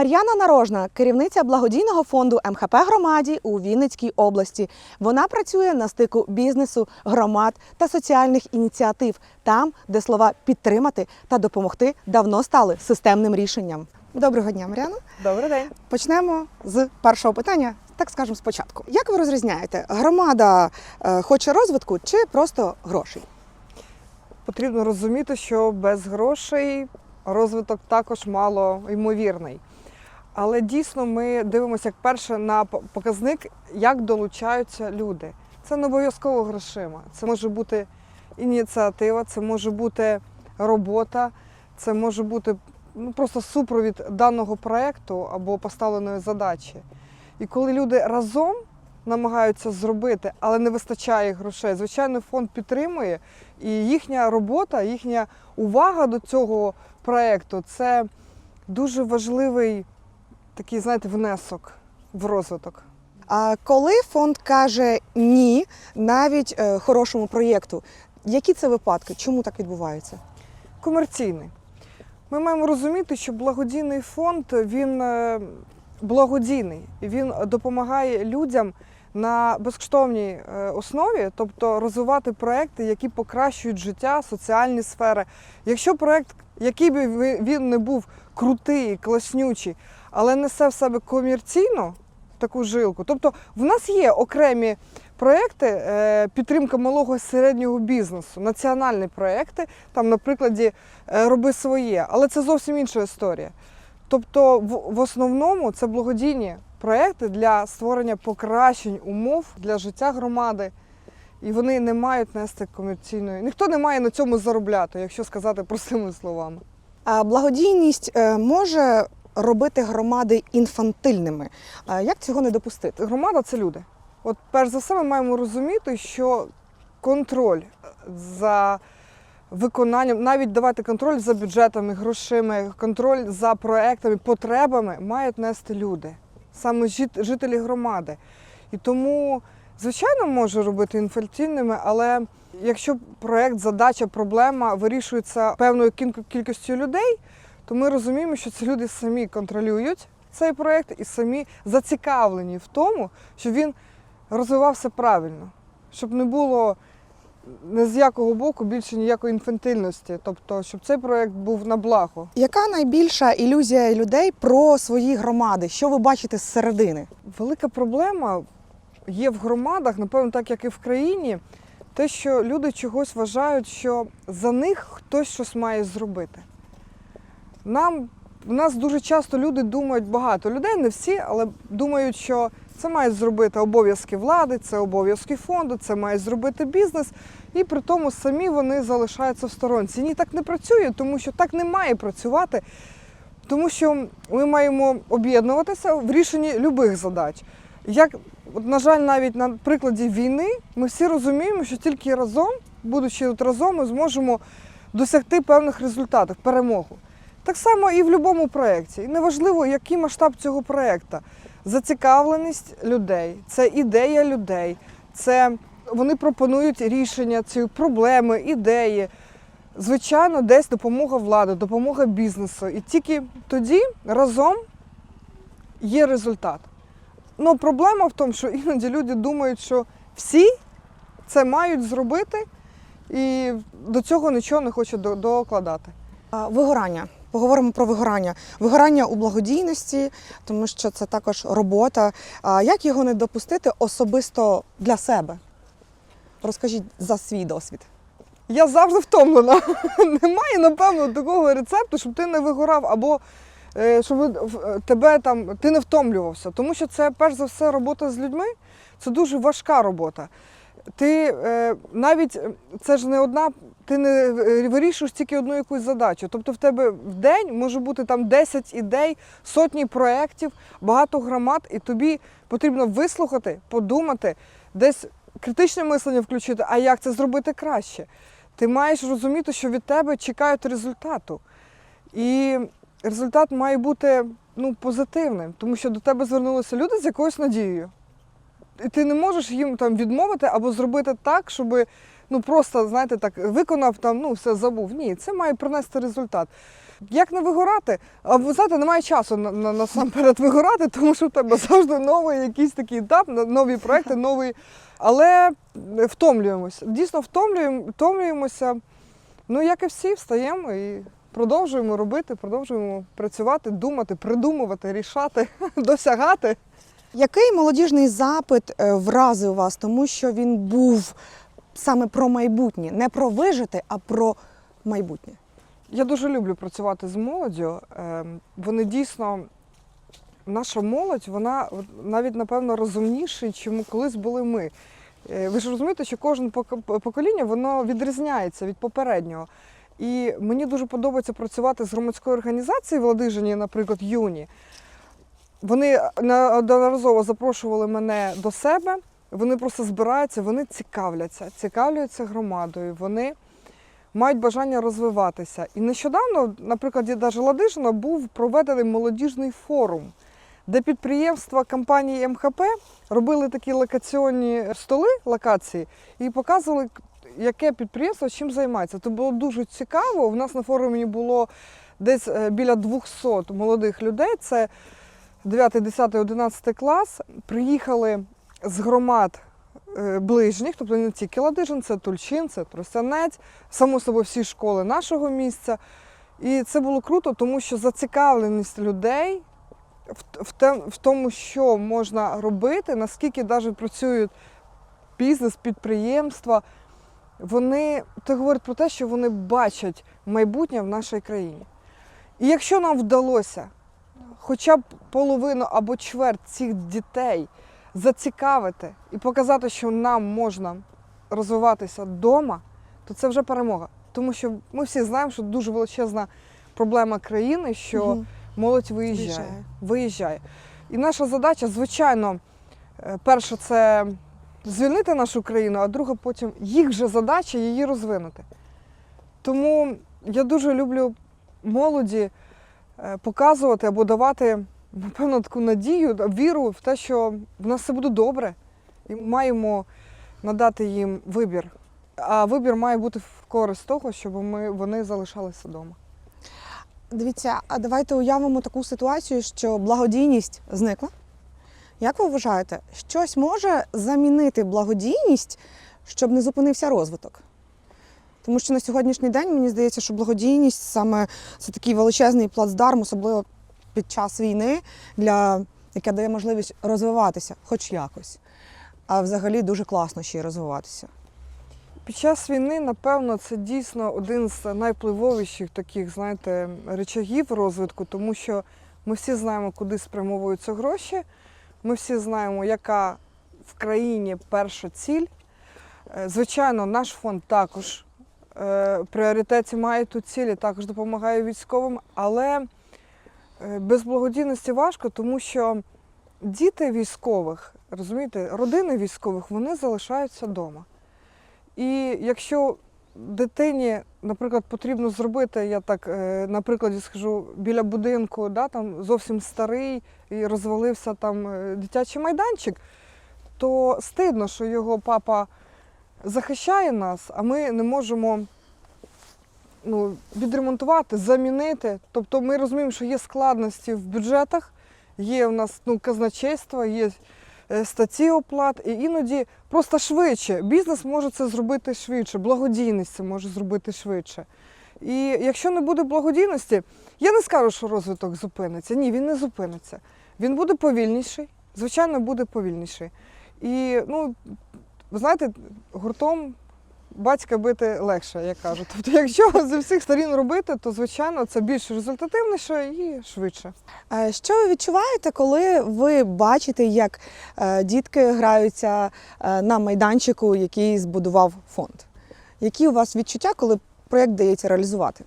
Мар'яна Нарожна, керівниця благодійного фонду МХП громаді у Вінницькій області. Вона працює на стику бізнесу, громад та соціальних ініціатив, там, де слова підтримати та допомогти давно стали системним рішенням. Доброго дня, Мар'яна. Добрий день. Почнемо з першого питання, так скажемо спочатку. Як ви розрізняєте, громада е, хоче розвитку чи просто грошей? Потрібно розуміти, що без грошей розвиток також мало ймовірний. Але дійсно ми дивимося як перше на показник, як долучаються люди. Це не обов'язково грошима. Це може бути ініціатива, це може бути робота, це може бути ну, просто супровід даного проєкту або поставленої задачі. І коли люди разом намагаються зробити, але не вистачає грошей, звичайно, фонд підтримує. І їхня робота, їхня увага до цього проєкту це дуже важливий такий, знаєте, внесок в розвиток. А коли фонд каже ні, навіть е, хорошому проєкту, які це випадки? Чому так відбувається? Комерційний. Ми маємо розуміти, що благодійний фонд він е, благодійний, він допомагає людям на безкоштовній е, основі, тобто розвивати проекти, які покращують життя, соціальні сфери. Якщо проект, який би він не був крутий, класнючий, але несе в себе комерційну таку жилку, тобто в нас є окремі проекти е, підтримка малого і середнього бізнесу, національні проекти, там, на прикладі е, роби своє, але це зовсім інша історія. Тобто, в, в основному це благодійні проекти для створення покращень умов для життя громади. І вони не мають нести комерційної. Ніхто не має на цьому заробляти, якщо сказати простими словами. А благодійність е, може робити громади інфантильними. Як цього не допустити? Громада це люди. От перш за все, ми маємо розуміти, що контроль за виконанням, навіть давати контроль за бюджетами, грошима, контроль за проектами, потребами мають нести люди, саме жит- жителі громади. І тому, звичайно, може робити інфантильними, але якщо проект, задача, проблема вирішується певною кількістю людей, то ми розуміємо, що ці люди самі контролюють цей проект і самі зацікавлені в тому, щоб він розвивався правильно, щоб не було не з якого боку більше ніякої інфантильності, тобто, щоб цей проект був на благо. Яка найбільша ілюзія людей про свої громади? Що ви бачите зсередини? Велика проблема є в громадах, напевно, так як і в країні, те, що люди чогось вважають, що за них хтось щось має зробити. Нам в нас дуже часто люди думають багато людей, не всі, але думають, що це мають зробити обов'язки влади, це обов'язки фонду, це має зробити бізнес, і при тому самі вони залишаються в сторонці. Ні, так не працює, тому що так не має працювати, тому що ми маємо об'єднуватися в рішенні любих задач. Як, от, на жаль, навіть на прикладі війни ми всі розуміємо, що тільки разом, будучи от разом, ми зможемо досягти певних результатів, перемогу. Так само і в будь-якому проєкті. І неважливо, який масштаб цього проєкту. Зацікавленість людей, це ідея людей, це вони пропонують рішення цієї проблеми, ідеї. Звичайно, десь допомога влади, допомога бізнесу. І тільки тоді разом є результат. Ну, проблема в тому, що іноді люди думають, що всі це мають зробити, і до цього нічого не хочуть докладати. Вигорання. Поговоримо про вигорання. Вигорання у благодійності, тому що це також робота. А як його не допустити особисто для себе? Розкажіть за свій досвід. Я завжди втомлена. Немає, напевно, такого рецепту, щоб ти не вигорав, або е, щоб тебе там ти не втомлювався. Тому що це перш за все робота з людьми, це дуже важка робота. Ти е, навіть це ж не одна, ти не е, вирішуєш тільки одну якусь задачу. Тобто в тебе в день може бути там 10 ідей, сотні проєктів, багато громад, і тобі потрібно вислухати, подумати, десь критичне мислення включити, а як це зробити краще. Ти маєш розуміти, що від тебе чекають результату. І результат має бути ну, позитивним, тому що до тебе звернулися люди з якоюсь надією. Ти не можеш їм там відмовити або зробити так, щоб ну просто, знаєте, так виконав там, ну все забув. Ні, це має принести результат. Як не вигорати? А ви знаєте, немає часу на, на, насамперед вигорати, тому що в тебе завжди новий якийсь такий етап, нові проекти, новий. Але втомлюємося. Дійсно втомлюємо, втомлюємося. Ну, як і всі, встаємо і продовжуємо робити, продовжуємо працювати, думати, придумувати, рішати, досягати. Який молодіжний запит е, вразив вас, тому що він був саме про майбутнє, не про вижити, а про майбутнє? Я дуже люблю працювати з молоддю. Ем, Вони дійсно, наша молодь, вона навіть напевно розумніша, чим колись були ми. Е, Ви ж розумієте, що кожне поко- покоління воно відрізняється від попереднього. І мені дуже подобається працювати з громадською організацією Владижині, наприклад, Юні. Вони неодноразово запрошували мене до себе. Вони просто збираються, вони цікавляться, цікавляться громадою. Вони мають бажання розвиватися. І нещодавно, наприклад, навіть Ладижина був проведений молодіжний форум, де підприємства компанії МХП робили такі локаційні столи, локації, і показували, яке підприємство чим займається. Це було дуже цікаво. У нас на форумі було десь е, біля 200 молодих людей. Це 9, 10, 11 клас. Приїхали з громад е, ближніх, тобто не тільки Ладижин, це Тульчин, це Тростянець, само собою всі школи нашого місця. І це було круто, тому що зацікавленість людей в, тому, що можна робити, наскільки навіть працюють бізнес, підприємства, вони це говорить про те, що вони бачать майбутнє в нашій країні. І якщо нам вдалося хоча б половину або чверть цих дітей зацікавити і показати, що нам можна розвиватися вдома, то це вже перемога. Тому що ми всі знаємо, що дуже величезна проблема країни, що Мгм. молодь виїжджає. Виїжджає. виїжджає. І наша задача, звичайно, е, перше, це звільнити нашу країну, а друга потім їх вже задача її розвинути. Тому я дуже люблю молоді показувати або давати, напевно, таку надію, віру в те, що в нас все буде добре. І маємо надати їм вибір. А вибір має бути в користь того, щоб ми, вони залишалися вдома. Дивіться, а давайте уявимо таку ситуацію, що благодійність зникла. Як ви вважаєте, щось може замінити благодійність, щоб не зупинився розвиток? Тому що на сьогоднішній день мені здається, що благодійність саме це такий величезний плацдарм, особливо під час війни, для яке дає можливість розвиватися, хоч якось. А взагалі дуже класно ще й розвиватися. Під час війни, напевно, це дійсно один з найвпливовіших таких, знаєте, речагів розвитку, тому що ми всі знаємо, куди спрямовуються гроші. Ми всі знаємо, яка в країні перша ціль. Е, Звичайно, наш фонд також в пріоритеті має ту ціль і також допомагає військовим, але е, без благодійності важко, тому що діти військових, розумієте, родини військових, вони залишаються вдома. І якщо дитині, наприклад, потрібно зробити, я так е, на прикладі скажу, біля будинку, да, там зовсім старий і розвалився там е, дитячий майданчик, то стидно, що його папа захищає нас, а ми не можемо ну, відремонтувати, замінити. Тобто ми розуміємо, що є складності в бюджетах, є у нас ну, казначейство, є е, статті оплат, і іноді просто швидше. Бізнес може це зробити швидше, благодійність це може зробити швидше. І якщо не буде благодійності, я не скажу, що розвиток зупиниться. Ні, він не зупиниться. Він буде повільніший, звичайно, буде повільніший. І ну, ви знаєте, гуртом батька бити легше, як кажуть. Тобто, якщо зі всіх сторін робити, то звичайно це більш результативніше і швидше. Що ви відчуваєте, коли ви бачите, як е, дітки граються е, на майданчику, який збудував фонд? Які у вас відчуття, коли проєкт дається реалізувати?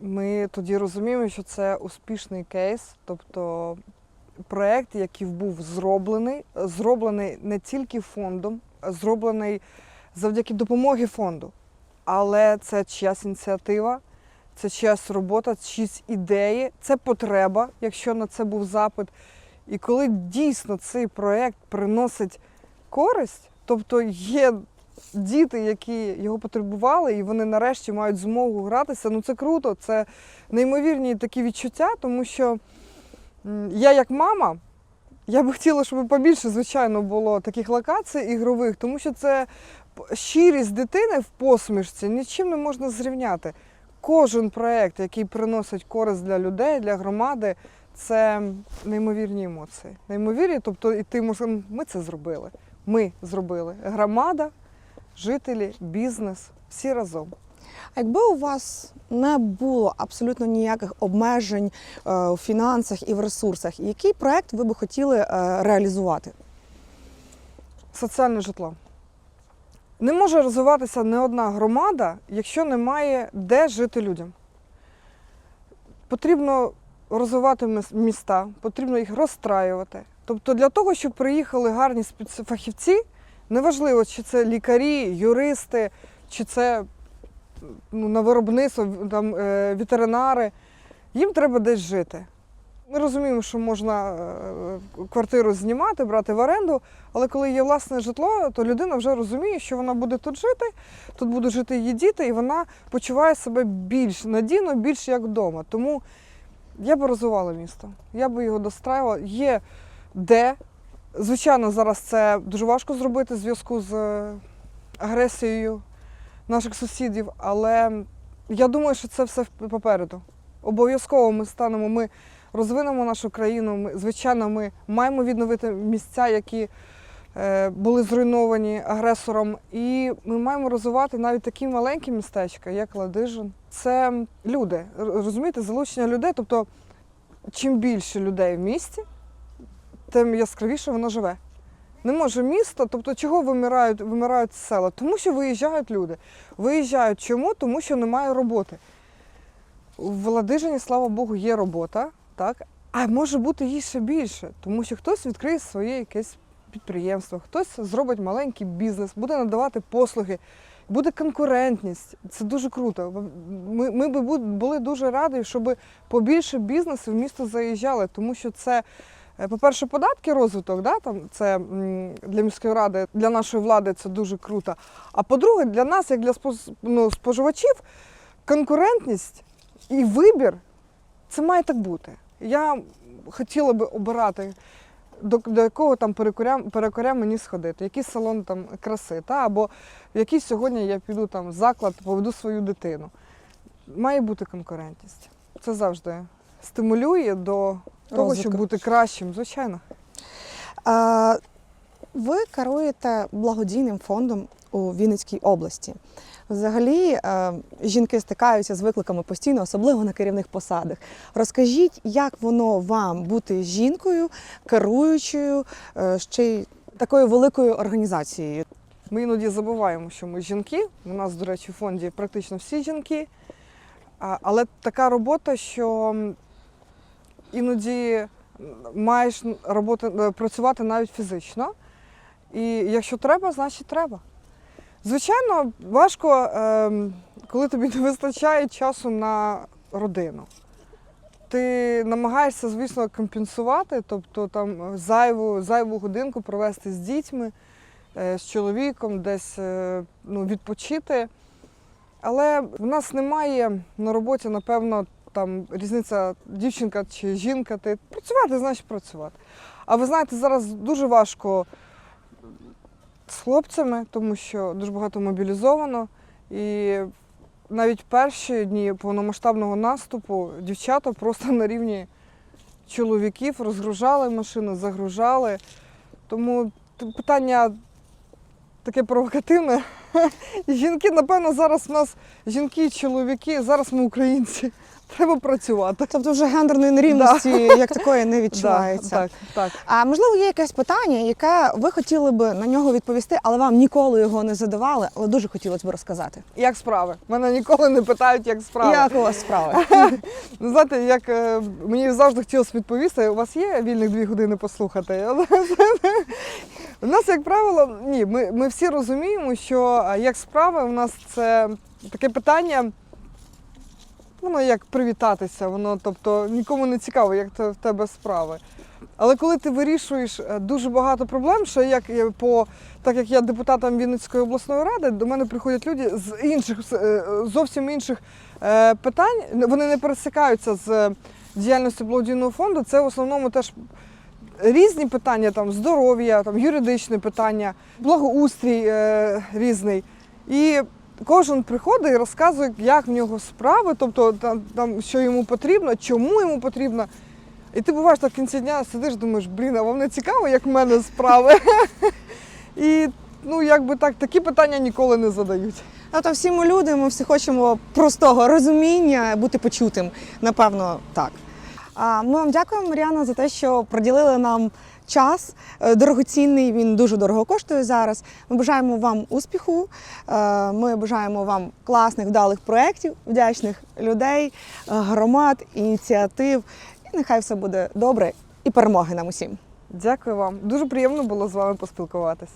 Ми тоді розуміємо, що це успішний кейс, тобто проєкт, який був зроблений, зроблений не тільки фондом, зроблений завдяки допомоги фонду. Але це чиясь ініціатива, це чиясь робота, чиїсь ідеї, це потреба, якщо на це був запит. І коли дійсно цей проєкт приносить користь, тобто є діти, які його потребували, і вони нарешті мають змогу гратися. Ну це круто, це неймовірні такі відчуття, тому що я як мама. Я би хотіла, щоб побільше, звичайно, було таких локацій ігрових, тому що це щирість дитини в посмішці нічим не можна зрівняти. Кожен проєкт, який приносить користь для людей, для громади, це неймовірні емоції. Неймовірні, тобто, і ти можеш, ми це зробили. Ми зробили. Громада, жителі, бізнес, всі разом. А якби у вас не було абсолютно ніяких обмежень е, у фінансах і в ресурсах, який проект ви би хотіли е, реалізувати? соціальне житло. Не може розвиватися не одна громада, якщо немає де жити людям. Потрібно розвивати міста, потрібно їх розстраювати. Тобто для того, щоб приїхали гарні спецфахівці, неважливо, чи це лікарі, юристи, чи це ну, на виробництво, там, е, ветеринари, їм треба десь жити. Ми розуміємо, що можна е, квартиру знімати, брати в оренду, але коли є власне житло, то людина вже розуміє, що вона буде тут жити, тут будуть жити її діти, і вона почуває себе більш надійно, більш як вдома. Тому я би розвивала місто, я би його достраювала. Є де. Звичайно, зараз це дуже важко зробити в зв'язку з е, агресією наших сусідів, але я думаю, що це все попереду. Обов'язково ми станемо, ми розвинемо нашу країну. Ми, звичайно, ми маємо відновити місця, які е, були зруйновані агресором. І ми маємо розвивати навіть такі маленькі містечка, як Ладижин. Це люди, розумієте, залучення людей. Тобто, чим більше людей в місті, тим яскравіше воно живе. Не може місто, тобто чого вимирають, вимирають села? Тому що виїжджають люди. Виїжджають чому? Тому що немає роботи. В Ладижині, слава Богу, є робота, так? а може бути їй ще більше, тому що хтось відкриє своє якесь підприємство, хтось зробить маленький бізнес, буде надавати послуги, буде конкурентність. Це дуже круто. Ми, ми би були дуже раді, щоб побільше бізнесів в місто заїжджали, тому що це. Е, По-перше, податки, розвиток, да, там, це для міської ради, для нашої влади це дуже круто. А по-друге, для нас, як для ну, споживачів, конкурентність і вибір це має так бути. Я хотіла би обирати, до, до якого там перекоря, перекоря мені сходити, який салон там краси, та, або в який сьогодні я піду там в заклад, поведу свою дитину. Має бути конкурентність. Це завжди стимулює до того, щоб бути кращим, звичайно. Е, Ви керуєте благодійним фондом у Вінницькій області. Взагалі, е, жінки стикаються з викликами постійно, особливо на керівних посадах. Розкажіть, як воно вам бути жінкою, керуючою е, ще й такою великою організацією? Ми іноді забуваємо, що ми жінки. У нас, до речі, в фонді практично всі жінки. А, Але така робота, що іноді маєш роботи, е, працювати навіть фізично. І якщо треба, значить треба. Звичайно, важко, ем, коли тобі не вистачає часу на родину. Ти намагаєшся, звісно, компенсувати, тобто там зайву, зайву годинку провести з дітьми е, з чоловіком, десь е, ну, відпочити. Але в нас немає на роботі, напевно, там різниця дівчинка чи жінка. Ти працювати, значить працювати. А ви знаєте, зараз дуже важко з хлопцями, тому що дуже багато мобілізовано. І навіть перші дні повномасштабного наступу дівчата просто на рівні чоловіків розгружали машину, загружали. Тому питання таке провокативне. Жінки, напевно, зараз в нас жінки і чоловіки, зараз ми українці. Треба працювати. Тобто вже гендерної нерівності як такої не відчувається. Так, так. А можливо, є якесь питання, яке ви хотіли би на нього відповісти, але вам ніколи його не задавали, але дуже хотілося б розказати. Як справи? Мене ніколи не питають, як справи. Як у вас справи? Ну, знаєте, як е, мені завжди хотілося відповісти, у вас є вільних дві години послухати? У нас, як правило, ні, ми, ми всі розуміємо, що е, як справи у нас це таке питання воно як привітатися, воно тобто нікому не цікаво, як те- в тебе справи. Але коли ти вирішуєш е, дуже багато проблем, що як я по так як я депутатом Вінницької обласної ради, до мене приходять люди з інших е, зовсім інших е, питань. Вони не пересикаються з діяльністю благодійного фонду. Це в основному теж різні питання, там здоров'я, там юридичні питання, благоустрій е, різний. І кожен приходить і розказує, як в нього справи, тобто там, там що йому потрібно, чому йому потрібно. І ти буваєш так в кінці дня сидиш, думаєш, блін, а вам не цікаво, як в мене справи. І ну, якби так, такі питання ніколи не задають. Тобто всі ми люди, ми всі хочемо простого розуміння, бути почутим. Напевно, так. А Ми вам дякуємо, Мар'яна, за те, що приділили нам час е, дорогоцінний. Він дуже дорого коштує зараз. Ми бажаємо вам успіху. е, Ми бажаємо вам класних, вдалих проєктів, вдячних людей, е, громад, ініціатив. І нехай все буде добре і перемоги нам усім. Дякую вам. Дуже приємно було з вами поспілкуватися.